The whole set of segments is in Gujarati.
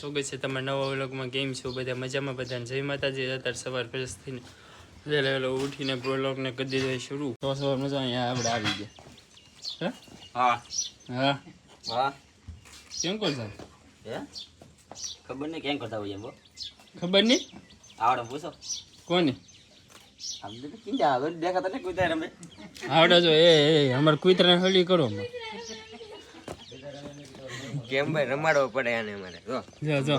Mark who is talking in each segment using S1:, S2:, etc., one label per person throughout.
S1: સ્વાગત છે તમારા નવા વ્લોગમાં. કેમ છો બધા? મજામાં બધા જય માતાજી. અત્યારે સવાર ફ્રેશ થઈને વહેલા વહેલો ઉઠીને વ્લોગને કરી દીધો શરૂ. તો સવાર મજા અહીંયા આપણે આવી ગયા.
S2: હા?
S1: હા.
S2: હા.
S1: કેમ સાહેબ
S2: હે? ખબર નહીં કેમ કરતા હોય એમ
S1: ખબર નહીં?
S2: આવડે પૂછો.
S1: કોને? આવડે જો એ એ અમારે કુતરાને હળી કરો. માં.
S2: કેમ ભાઈ રમાડવો પડે આને મારે જો.
S1: જો જો.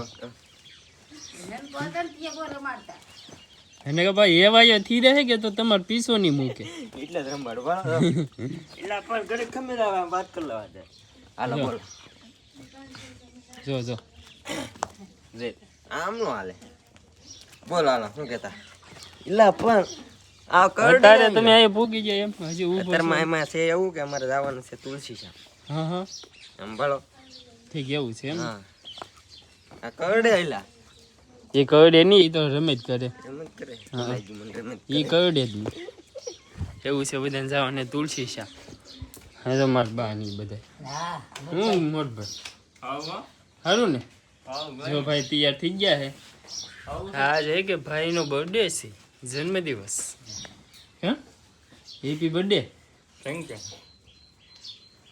S1: એને કે ભાઈ એવા એ થી રહે કે તો તમારે પીસો નહીં મૂકે?
S2: એટલે જ રમાડવા. એટલે પણ ઘરે ખમે વાત કરી લેવા દે. હાલો બોલો.
S1: જો જો.
S2: રે આમ નો હાલે. બોલો હાલો શું કહેતા? એટલે પણ આ
S1: અત્યારે તમે અહીં ભૂગી જાય એમ હજી ઊભો છો.
S2: એમાં છે એવું કે અમારે જવાનું છે તુલસી શ્યામ
S1: હા હા.
S2: સંભાળો.
S1: ઠીક એવું છે એમ?
S2: હા. આ કરડે એલા
S1: એ કરડે નહીં એ તો રમે જ કરે. એ કરડે જ નહીં. એવું છે બધાને જાવ અને તુલસી શા હા તો મારા બા ની બધા હું મોટભાઈ સારું ને? જો ભાઈ તૈયાર થઈ ગયા છે હા હે કે ભાઈનો બર્થડે છે જન્મદિવસ. હા? હેપી બર્થડે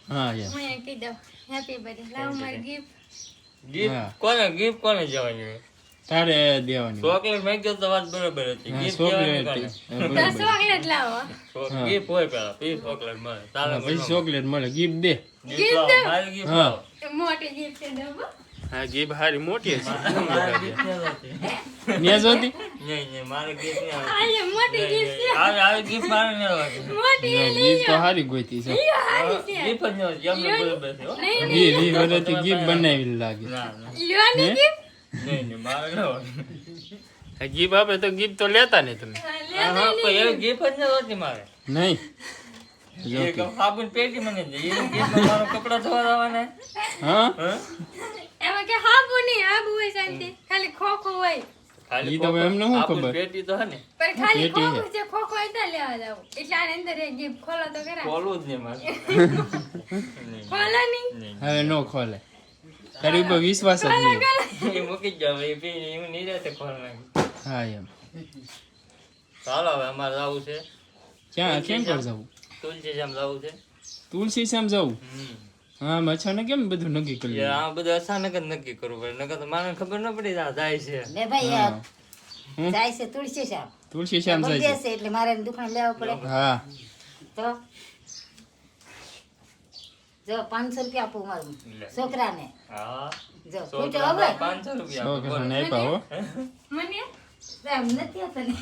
S1: હા યાર
S3: મેં કીધું હેપી બર્થડે લાવ મારી ગિફ્ટ
S4: કોને ગિફ્ટ કોને જવાની?
S1: તારે દેવાની.
S4: ચોકલેટ માંગ્યો તો વાત બરાબર હતી. ગિફ્ટ દેવાની
S1: બરાબર.
S3: ચોકલેટ લાવો.
S4: ગિફ્ટ હોય પેલા પછી ચોકલેટ મળે. તારે
S1: પછી ચોકલેટ મળે. ગિફ્ટ દે.
S4: ગિફ્ટ
S1: હા.
S3: મોટી ગિફ્ટ દઉં
S1: હા ગિફ્ટ હારી મોટી
S4: મારે
S1: છે? ન્યા જોતી.
S4: નહીં નહીં મારે નહીં આવે.
S3: મોટી ગિફ્ટ છે
S4: આવે આવે મારે નહીં.
S3: મોટી એ
S1: તો હારી ગોતી છે.
S3: લ્યો હારી છે.
S4: gift જ નહીં છે.
S3: નહીં
S1: બનાવી લાગે.
S4: ના ના.
S3: લ્યો ની
S1: હે?
S3: ગિફ્ટ?
S4: નહીં નહીં મારે નહીં આવવાની.
S1: આપે તો ગિફ્ટ તો લેતા ને તમે.
S4: હા, હા, પણ એવી gift જ નહીં મારે.
S1: નહીં.
S4: સાબુન પેટી મને મારો કપડા ધોવા જવાના.
S1: હા?
S4: હા?
S3: એમાં કે હાબુ નહીં હાબુ હોય શાંતિ. ખાલી ખોખો હોય.
S4: ખાલી
S1: તો
S4: ખોખો-
S1: એમને શું ખબર?
S4: પેટી તો હે ને.
S3: પણ ખાલી ખોખો છે ખોખો હોય લેવા જાવ એટલે આની અંદર એક ગેમ ખોલો તો
S4: ખોલવું જ નહીં મારે.
S3: ખોલો નહીં.
S1: હવે નો ખોલે. તારી ઉપર વિશ્વાસ જ નહીં.
S4: એ મૂકી જાવ એ પી એવું નહીં રહેશે ખોલવાનું.
S1: હા એમ.
S4: ચાલો હવે અમારે જવું છે.
S1: ક્યાં કેમ પર જવું?
S4: તુલસી શ્યામ જવું છે.
S1: તુલસી શ્યામ જવું? હા મચ્છાને કેમ બધું નક્કી કર્યું.
S4: યાર, આ બધું અચાનક જ નક્કી કરવું પડે. નકર તો મારે ખબર ન પડી જાય છે.
S5: લે ભાઈ
S1: હા.
S5: જાય છે તુલસી શ્યામ
S1: તુલસી શ્યામ જાય
S5: છે. એટલે મારે દુકાન લેવા પડે.
S1: હા.
S5: તો? જો પાંચસો રૂપિયા આપું મારું. છોકરાને.
S4: હા.
S5: જો
S4: સો
S5: ખૂટ્યો હવે
S4: પાંચસો રૂપિયા
S1: છોકરાને આપ્યા હો.
S3: મને?
S5: એમ નથી હોતો ને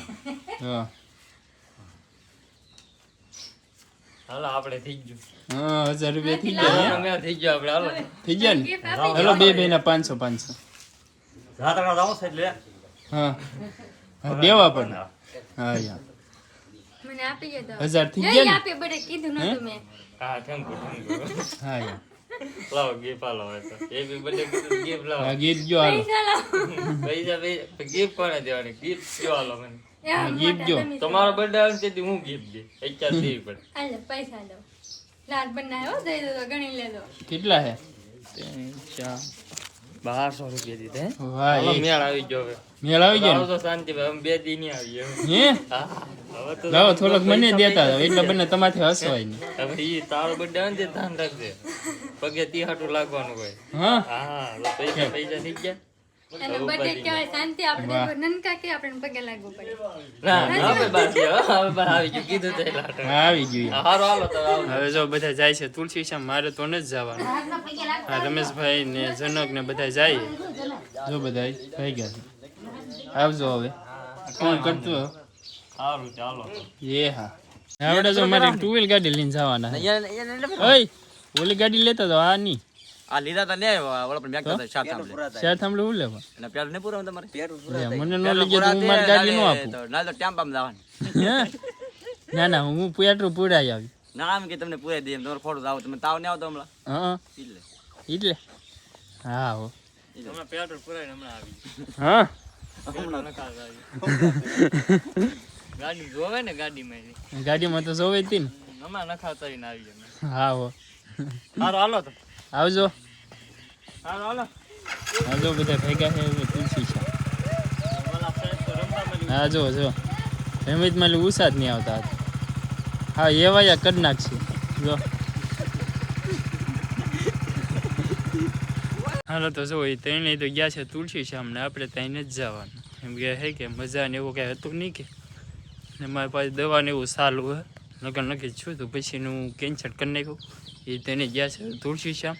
S1: હા
S4: હાલો આપણે થઈ ગયું.
S1: હા હજાર રૂપિયા થઈ ગયા
S4: અમે થઈ ગયો આપણે હાલો.
S1: થઈ ગયા ને?
S3: ગિફ્ટ
S1: બે બે ના પાંચસો પાંચસો.
S4: જાત્રા જાવ છે એટલે?
S1: હા. હા, દેવા પડે હા. યાર
S3: મને આપી ગયો તો
S1: હજાર થઈ ગયા ને?
S3: આપી બડે કીધું નતું મેં.
S4: હા થેન્ક યુ થેન્ક યુ
S1: હા યાર
S4: લાવો ગિફ્ટ હાલો હવે તો. એ બી બધે ગિફ્ટ લાવો.
S1: ગીત ગયો હાલો
S3: પૈસા
S4: પૈસા ગિફ્ટ કોને દેવાની? ગિફ્ટ કયો હાલો મને.
S1: જો.
S4: તમારો બર્થડે આવે છે હું ગિફ્ટ દે. અત્યાર દેવી પડે
S3: હાલો પૈસા લો. લાલ બનાવ્યો દઈ દો ગણી લેજો
S1: કેટલા હે?
S4: બારસો રૂપિયા દીધા
S1: વાહ
S4: મેળ આવી ગયો હવે.
S1: મેળ આવી ગયો
S4: તો શાંતિ ભાઈ અમે બે દી નહીં આવીએ
S1: હે?
S4: હવે તો
S1: લાવો થોડોક મને દેતા એટલે બંને તમારથી હસવાય નહીં.
S4: હવે ઈ તારો બર્થડે આવે ને ધ્યાન રાખજે. પગે તી હાટું લાગવાનું હોય.
S1: હા?
S4: હા પૈસા પૈસા થઈ ગયા
S3: એનો બર્થડે કહેવાય શાંતિ આપણે નનકા કે આપણે પગે લાગવું પડે.
S4: ના ના હવે બાકી હવે બહાર આવી ગયું કીધું તો એટલે
S1: આવી ગયું.
S4: હા, હાલો તો
S1: હવે જો બધા જાય છે તુલસી મારે તો નથી જવાનું. હા રમેશભાઈ ને જનક ને બધા જાય. જો બધા થઈ ગયા આવજો હવે. ફોન કરતો
S4: હારું ચાલો
S1: એ હા. આવડે જો મારી ટુ વ્હીલ ગાડી લઈને જવાના. ઓય ઓલી ગાડી લેતા તો આ નહીં.
S2: આ લીધા તા ને ઓલા પણ મેં કહેતા સાત સાંભળે
S1: શેર થાંભલે હું લેવા
S2: અને પેલું નહીં પૂરા તમારે?
S1: લે, મને ન લઈ જાય હું મારી ગાડી ન આપું.
S2: ના તો ટેમ્પામાં જવાનું
S1: ના ના હું પેટ્રોલ પૂરાઈ આવી.
S2: ના આમ કે તમને પૂરાઈ દે એમ તમારે ખોટું આવો તમે તાવ ને આવતો હમણાં?
S1: હા
S2: એટલે
S1: એટલે હા હો.
S4: હમણાં પેટ્રોલ પુરાઈને હમણાં આવી.
S1: હા?
S4: હમણાં નકાલ આવી. ગાડી જોવે ને ગાડીમાં
S1: ગાડીમાં તો જોવે જ તી ને.
S4: હમણાં નખા કરીને આવી
S1: હા હો.
S4: હારું હાલો તો.
S1: આવજો.
S4: હારું હાલો.
S1: હા જો બધા ભેગા છે તુલસી છે. હા જો જો. હેમિતમાં ઉષા જ નહીં આવતા હા હા એવાયા કરી નાખશે. જો. હાલો તો જો એ ત્રણે તો ગયા છે તુલસી છે અમને આપણે ત્યાં જ જવાનું. એમ કે હે કે મજા ને એવું કાંઈ હતું નહીં કે. ને મારી પાસે દવા ને એવું સારું હે. નકર નક્કી છું તો પછીનું કેન્સલ કરી નાખ્યું એ તેને ગયા છે. તુલસી શ્યામ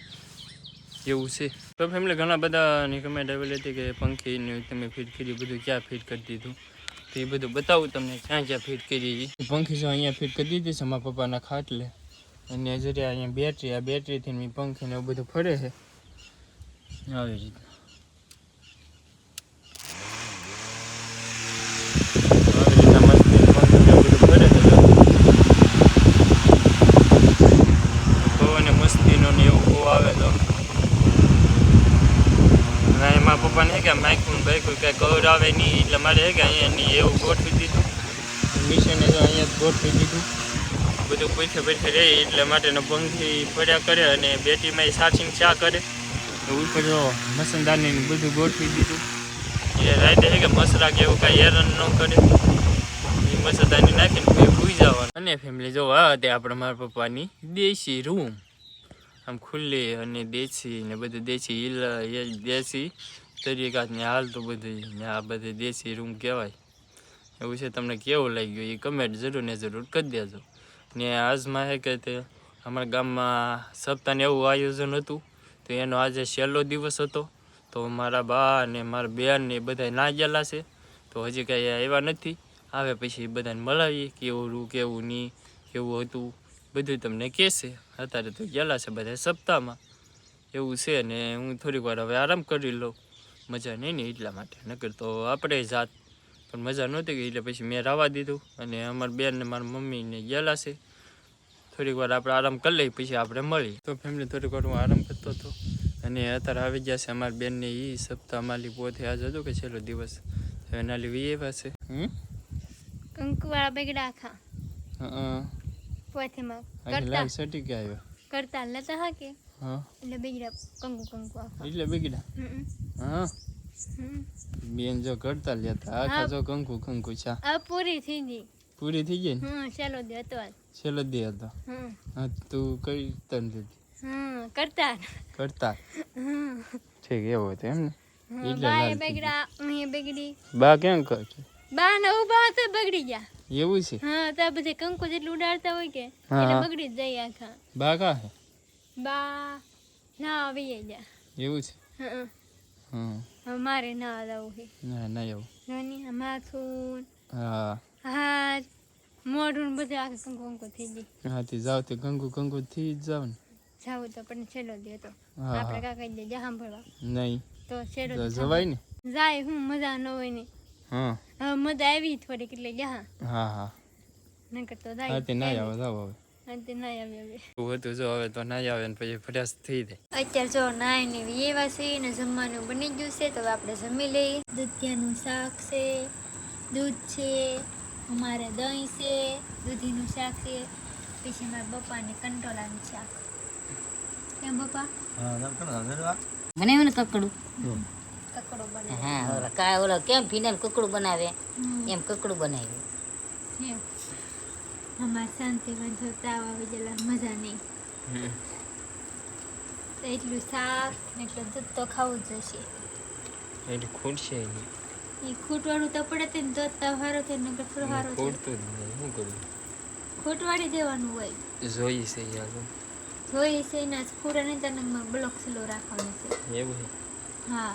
S1: એવું છે. તો ફેમિલી ઘણા બધાની કમેન્ટ આવેલી હતી કે પંખીને તમે ફિટ કરી બધું ક્યાં ફિટ કરી દીધું? તો એ બધું બતાવું તમને ક્યાં ક્યાં ફિટ કરી પંખી શું અહીંયા ફિટ કરી દીધી છે મારા પપ્પાના ખાટલે. અને જરી અહીંયા બેટરી આ બેટરીથી મેં પંખીને એવું બધું ફરે છે. આવી રીતના આવી રીતના મસ્ત પંખીને એવું બધું ફરે છે જો. પવન એ મસ્તીનો ને એવું બહુ આવે તો અને એમાં પપ્પાને હે કે કાંઈ કવર આવે નહીં એટલે મારે કે અહીંયા એવું ગોઠવી દીધું. નીચેને જો અહીંયા ગોઠવી દીધું. બધું પૂછે પૂછે રહે એટલે માટેનો પંખી પડ્યા કરે અને બેટીમાં સાચીને ચા કરે. ઉપર જો મસંદાની બધું ગોઠવી દીધું. એ રાતે હે કે મસરા કે એવું કાંઈ હેરાન ન કરે. એ મસદાની નાખીને ભૂઈ જવાનું. અને ફેમિલી જો આ તે આપણે મારા પપ્પાની દેશી રૂમ આમ ખુલ્લી અને દેશી ને બધું દેશી હિલ દેશી તરીકા ને હાલ તો બધું ને આ બધી દેશી રૂમ કહેવાય. એવું છે, તમને કેવું લાગ્યું? એ કમેન્ટ જરૂર ને જરૂર કરી દેજો. ને આજમાં હે કે તે અમારા ગામમાં સપ્તાહને એવું આયોજન હતું, તો એનો આજે છેલ્લો દિવસ હતો. તો મારા બા ને મારા બેન ને બધા ના ગયેલા છે, તો હજી કાંઈ આવ્યા નથી. આવે પછી બધાને મળાવીએ, કેવું રૂ, કેવું નહીં કેવું હતું બધું તમને કહેશે અત્યારે તો ગયેલા છે બધા સપ્તાહમાં. એવું છે ને હું થોડીક વાર હવે આરામ કરી લઉં. મજા નહીં ને એટલા માટે. નકર તો આપણે જાત પણ મજા નહોતી ગઈ એટલે પછી મેં રાવા દીધું અને અમારી બેન ને મારી મમ્મીને ગયેલા છે. થોડીક વાર આપણે આરામ કરી લઈએ પછી આપણે મળી તો ફેમિલી થોડીક વાર હું આરામ કરતો હતો. અને અત્યારે આવી ગયા છે અમારી બેનને એ સપ્તાહ માલી પોતે આજ હતો કે છેલ્લો દિવસ. નાલી વી એવા છે.
S3: કંકુવાળા બગડા આખા
S1: હા
S3: પોથીમાં કરતા.
S1: સટી ગયા
S3: કરતા લેતા હા કે?
S1: હા.
S3: એટલે બગડા કંકુ કંકુ
S1: એટલે બગડ્યા
S3: હમ,
S1: હા. બેન જો કરતા લેતા આખા
S3: હા.
S1: જો કંકુ કંકુ છા.
S3: આ પૂરી થઈ ગઈ.
S1: પૂરી થઈ ગઈ ને?
S3: હમ ચાલો દે હતો.
S1: છેલ્લો દે હતો. હા તું કઈ તન દીધી
S3: હમ કરતા.
S1: કરતા? ઠીક એવો હતો એમ ને. થઈ
S3: બગડા અહીં બગડી.
S1: બા કેમ કરશે
S3: બા ને ઊભા તો બગડી ગયા.
S1: એવું છે?
S3: હા તો બધે કંકુ જેટલું ઉડાડતા હોય કે એટલે બગડી જ જાય આખા.
S1: બા કા હે?
S3: બા ના આવી ગયા
S1: એવું છે?
S3: હં, મારે ના જવું છે.
S1: ના ના એવું.
S3: જોની માથું
S1: હા.
S3: મોઢું બધું આખું કંકુ કંકુ થઈ ગઈ
S1: જાવ તે કંકુ કંકુ થી જ જાવ ને.
S3: જાવું તો પણ છેલ્લો દે તો
S1: હા
S3: આપણે કાકા દે જા સાંભળવા.
S1: નહીં.
S3: તો છેલ્લો
S1: જવાય ને?
S3: જાય હું મજા ન હોય ને.
S1: હા.
S3: મજા આવી થોડીક એટલે જા
S1: હા હા.
S3: નકર તો
S1: હા
S3: જાય.
S1: તે ના આવે જાવ હવે. હતું જો હવે તો ના આવે ને પછી ફટાશ થઈ જાય
S3: અત્યારે જો નાય ને એવા છે ને જમવાનું બની ગયું છે તો આપણે જમી લઈએ દૂધિયાનું શાક છે દૂધ છે અમારે દહીં છે દૂધીનું શાક છે પછી મારા પપ્પાને કંટોલાનું શાક કેમ પપ્પા
S5: મને એવું કકડું
S3: કકડો બને
S5: હા ઓલા ઓલો ઓલા કેમ ફીનાલ કકડું બનાવે. એમ કકડું બનાવ્યું
S3: એમ અમારે શાંતિમાં જોતા તાવ આવી ગયેલા મજા નહીં તો એટલું શાક ને એટલું દૂધ તો ખાવું જ જશે
S1: એટલે ખૂટશે નહીં
S3: એ ખૂટવાળું તો પડે તે દૂધ તો હારો થાય નકર થોડો હારો
S1: ખૂટતું જ નહીં શું કરું
S3: ખૂટવાડી દેવાનું હોય
S1: જોઈ છે યાર
S3: જોઈ છે એના પૂરા નહીં તને બ્લોક સ્લો રાખવાનો છે
S1: એવું
S3: હા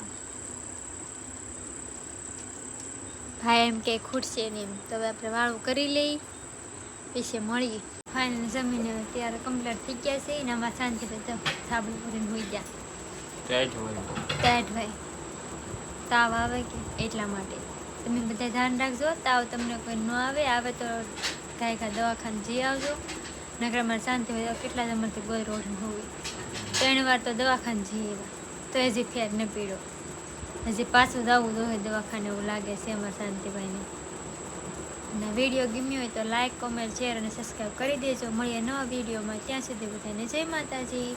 S3: ભાઈ એમ કે ખૂટશે નહીં એમ તો હવે આપણે વાળું કરી લઈ પછી મળી. ફાઇનલ જમીને ત્યારે કમ્પ્લીટ થઈ ગયા છે. એના આમાં શાંતિ તો સાબુ કરીને હોઈ ગયા.
S1: ટાઈટ હોય
S3: ટાઈટ તાવ આવે કે એટલા માટે. તમે બધા ધ્યાન રાખજો. તાવ તમને કોઈ ન આવે. આવે તો કાંઈ દવાખાને જઈ આવજો. નકર મારે શાંતિ હોય કેટલા જમરથી ગોળ રોડ હોય. ત્રણ વાર તો દવાખાને જઈ આવ્યા. તો હજી ફેર ન પીડો. હજી પાછું જવું તો દવાખાને એવું લાગે છે અમારા શાંતિભાઈને. અને વીડિયો ગમ્યો હોય તો લાઇક કોમેન્ટ શેર અને સબસ્ક્રાઈબ કરી દેજો. મળીએ નવા વિડીયોમાં ત્યાં સુધી બધાને જય માતાજી.